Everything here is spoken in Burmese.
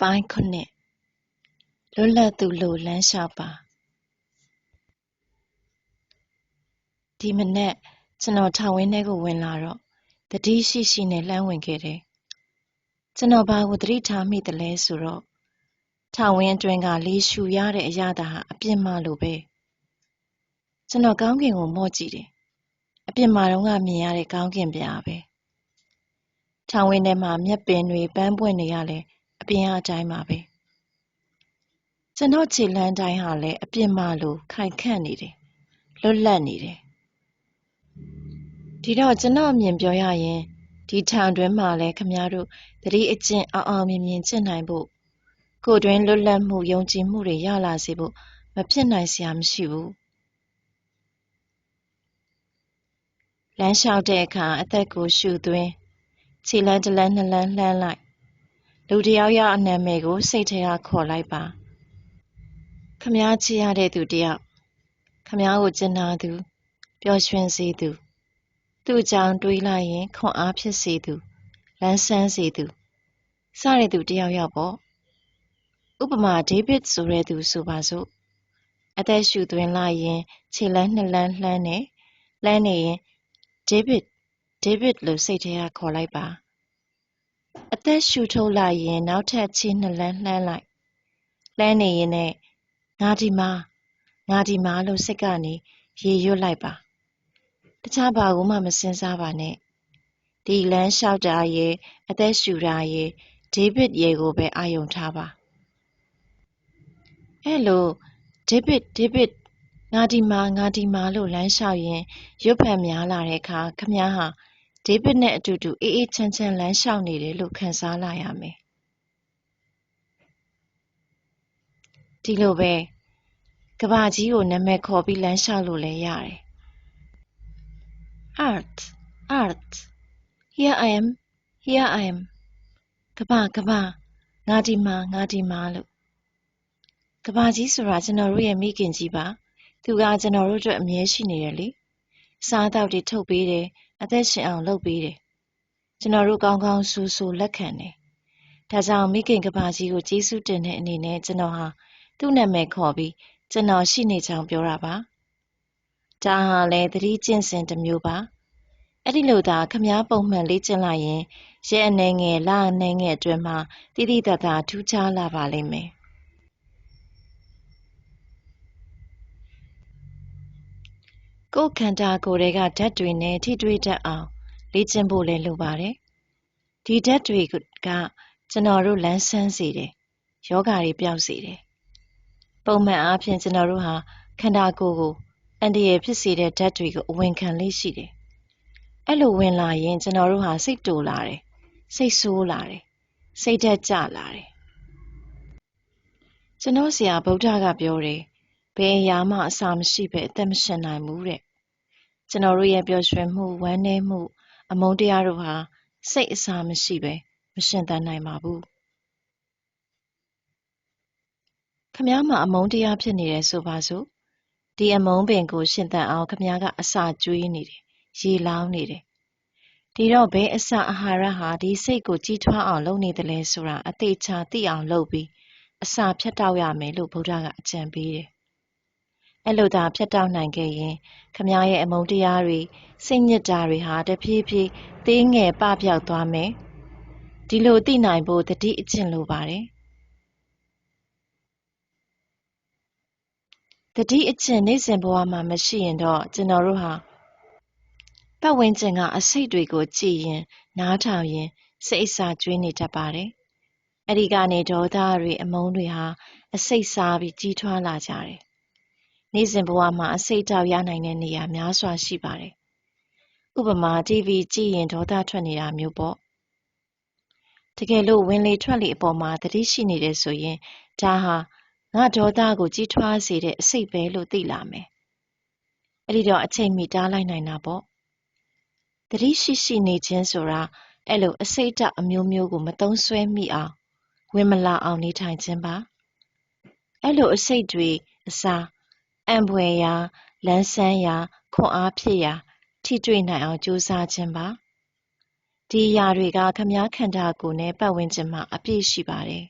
ပိုင်းခုနှစ်လွတ်လပ်သူလိုလမ်းလျှောက်ပါဒီမနက်ကျွန်တော်ထောင်ဝင်းထဲကိုဝင်လာတော့တတိရှိရှိနဲ့လှမ်းဝင်ခဲ့တယ်ကျွန်တော်ဘာကိုသတိထားမိတယ်လဲဆိုတော့ထောင်ဝင်းအတွင်းကလေးရှူရတဲ့အရာတာဟာအပြစ်မှလို့ပဲကျွန်တော်ကောင်းကင်ကိုမော့ကြည့်တယ်အပြစ်မှတော့ကမြင်ရတဲ့ကောင်းကင်ပြာပဲထောင်ဝင်းထဲမှာမြက်ပင်တွေပန်းပွင့်နေရလဲ အပြင်အတိုင်းပါပဲကျွန်တော်ခြေလမ်းတိုင်းဟာလည်းအပြစ်မှလို့ခိုင်ခန့်နေတယ်လွတ်လပ်နေတယ်ဒီတော့ကျွန်တော်အမြင်ပြောရရင်ဒီထောင်တွင်းမှာလည်းခမည်းတော်တတိအကျင့်အောင်အောင်မြင်မြင်ကျင့်နိုင်ဖို့ကိုယ်တွင်လွတ်လပ်မှုယုံကြည်မှုတွေရလာစေဖို့မဖြစ်နိုင်စရာမရှိဘူးလမ်းလျှောက်တဲ့အခါအသက်ကိုရှူသွင်းခြေလမ်းတစ်လမ်းနှစ်လမ်းလှမ်းလိုက် လူတယောက်ယောက်အနာမည်ကို စိတ်ထဲကခေါ်လိုက်ပါခမားချရတဲ့သူတယောက်ခမားကိုကျင်နာသူပျော်ရွှင်စေသူ သူ့ကြောင့်တွေးလိုက်ရင်ခွန်အားဖြစ်စေသူလန်းဆန်းစေသူစတဲ့သူတယောက်ယောက်ပေါ့ဥပမာဒေးဗစ်ဆိုတဲ့သူဆိုပါစို့အသက်ရှူသွင်းလိုက်ရင်ခြေလမ်းနှစ်လမ်းလှမ်းနေလှမ်းနေရင်ဒေးဗစ်ဒေးဗစ်လို့စိတ်ထဲကခေါ်လိုက်ပါ အသက်ရှူထုတ်လိုက်ရင် နောက်ထပ်ခြေနှစ်လမ်းလှမ်းလိုက်လှမ်းနေရင်နဲ့ ငါဒီမှာငါဒီမှာလို့စိတ်ကနေရေရွတ်လိုက်ပါတခြားဘာကိုမှမစင်စားပါနဲ့ဒီလမ်းလျှောက်တာရဲ့အသက်ရှူတာရဲ့ဒေးဗစ်ရဲ့ကိုပဲအာယုံထားပါအဲ့လိုဒေးဗစ်ဒေးဗစ်ငါဒီမှာငါဒီမှာလို့လမ်းလျှောက်ရင်ရွတ်ဖက်များလာတဲ့အခါခမည်းဟာ ဒေးဗစ်နဲ့အတူတူ အေးအေးချမ်းချမ်း လမ်းလျှောက်နေတယ်လို့ ခံစားလာရမယ် ဒီလိုပဲကဘာကြီးကို နာမည်ခေါ်ပြီး လမ်းလျှောက်လို့လည်းရတယ် art art here i am here i am ကဘာကဘာ ငါဒီမှာ ငါဒီမှာလို့ကဘာကြီးဆိုတာ ကျွန်တော်တို့ရဲ့ မိခင်ကြီးပါ သူက ကျွန်တော်တို့အတွက် အမြဲရှိနေတယ်လေစားတောက်တွေ ထုတ်ပေးတယ် အသက်ရှင်အောင်လုပ်ပေးတယ်ကျွန်တော်တို့ကောင်းကောင်းဆူဆူလက်ခံတယ်ဒါကြောင့်မိခင်ကဘာကြီးကိုကျေးဇူးတင်တဲ့အနေနဲ့ကျွန်တော်ဟာသူ့နာမည်ခေါ်ပြီးကျွန်တော်ရှိနေကြောင်းပြောတာပါဒါဟာလည်းသတိကျင့်စဉ်တစ်မျိုးပါအဲ့ဒီလိုသာခမားပုံမှန်လေ့ကျင့်လိုက်ရင်ရဲအနေငယ်လအနေငယ်အတွင်းမှာတိတိတတ်တာထူးခြားလာပါလိမ့်မယ် ကိုယ်ခန္ဓာကိုယ်တွေကဓာတ်တွေနဲ့ထိတွေ့တတ်အောင်လေ့ကျင့်ဖို့လည်းလိုပါတယ်။ဒီဓာတ်တွေကကျွန်တော်တို့လန်းဆန်းစေတယ်။ယောဂါတွေပျောက်စေတယ်။ပုံမှန်အားဖြင့်ကျွန်တော်တို့ဟာခန္ဓာကိုယ်ကိုအန္တရာယ်ဖြစ်စေတဲ့ဓာတ်တွေကိုအဝင်ခံလေးရှိတယ်။အဲ့လိုဝင်လာရင်ကျွန်တော်တို့ဟာစိတ်တူလာတယ်။စိတ်ဆိုးလာတယ်။စိတ်ဓာတ်ကျလာတယ်။ကျွန်တော်ဆရာဗုဒ္ဓကပြောတယ် ဘယ်အရာမှအစာမရှိဘဲအသက်မရှင်နိုင်ဘူးတဲ့ကျွန်တော်တို့ရဲ့ပျော်ရွှင်မှုဝမ်းနည်းမှု အမုန်းတရားတို့ဟာစိတ်အစာမရှိဘဲမရှင်သန်နိုင်ပါဘူးခမားမှာအမုန်းတရားဖြစ်နေတယ်ဆိုပါစို့ဒီအမုန်းပင်ကို ရှင်သန်အောင်ခမားကအစာကျွေးနေတယ်ရေလောင်းနေတယ်ဒီတော့ဘယ်အစာအာဟာရဟာဒီစိတ်ကိုကြီးထွားအောင်လုပ်နေတယ်လဲဆိုတာအသေးချာသိအောင်လုပ်ပြီးအစာဖြတ်တောက်ရမယ်လို့ဗုဒ္ဓကအကြံပေးတယ် အဲ့လိုသာဖြတ်တောက်နိုင်ခဲ့ရင်ခမရဲ့အမုန်းတရားတွေစိတ်ညစ်တာတွေဟာတဖြည်းဖြည်းသေးငယ်ပပျောက်သွားမယ်ဒီလိုသိနိုင်ဖို့တတိအကျင့်လိုပါတယ်တတိအကျင့်နေ့စဉ်ဘဝမှာမရှိရင်တော့ကျွန်တော်တို့ဟာပတ်ဝန်းကျင်ကအစိတ်တွေကိုကြည်ရင် နားထောင်ရင်စိတ်အစာကျွေးနေတတ်ပါတယ်အဲ့ဒီကနေဒေါသတွေအမုန်းတွေဟာအစိတ်စားပြီးကြီးထွားလာကြတယ် နေ့စဉ်ဘဝမှာအစိတ်တောက်ရနိုင်တဲ့နေရာများစွာရှိပါတယ်။ဥပမာ TV ကြည့်ရင်ဒေါသထွက်နေတာမျိုးပေါ့။တကယ်လို့ဝင်လေထွက်လေအပေါ်မှာသတိရှိနေတယ်ဆိုရင်ဒါဟာငါဒေါသကိုကြီးထွားစေတဲ့အစိတ်ပဲလို့သိလာမယ်။အဲ့ဒီတော့အချိန်မီတားလိုက်နိုင်တာပေါ့။သတိရှိရှိနေခြင်းဆိုတာအဲ့လိုအစိတ်တောက်အမျိုးမျိုးကိုမသုံးဆွဲမိအောင်ဝင်မလာအောင်နေထိုင်ခြင်းပါ။အဲ့လိုအစိတ်တွေအစား အံ့ဖွယ်ရာလန်းဆန်းရာခွန်အားဖြစ်ရာ ထိတွေ့နိုင်အောင်ကြိုးစားခြင်းပါဒီအရာတွေက ခမားခန္ဓာကိုယ်နဲ့ ပတ်ဝန်းကျင်မှာ အပြည့်ရှိပါတယ်။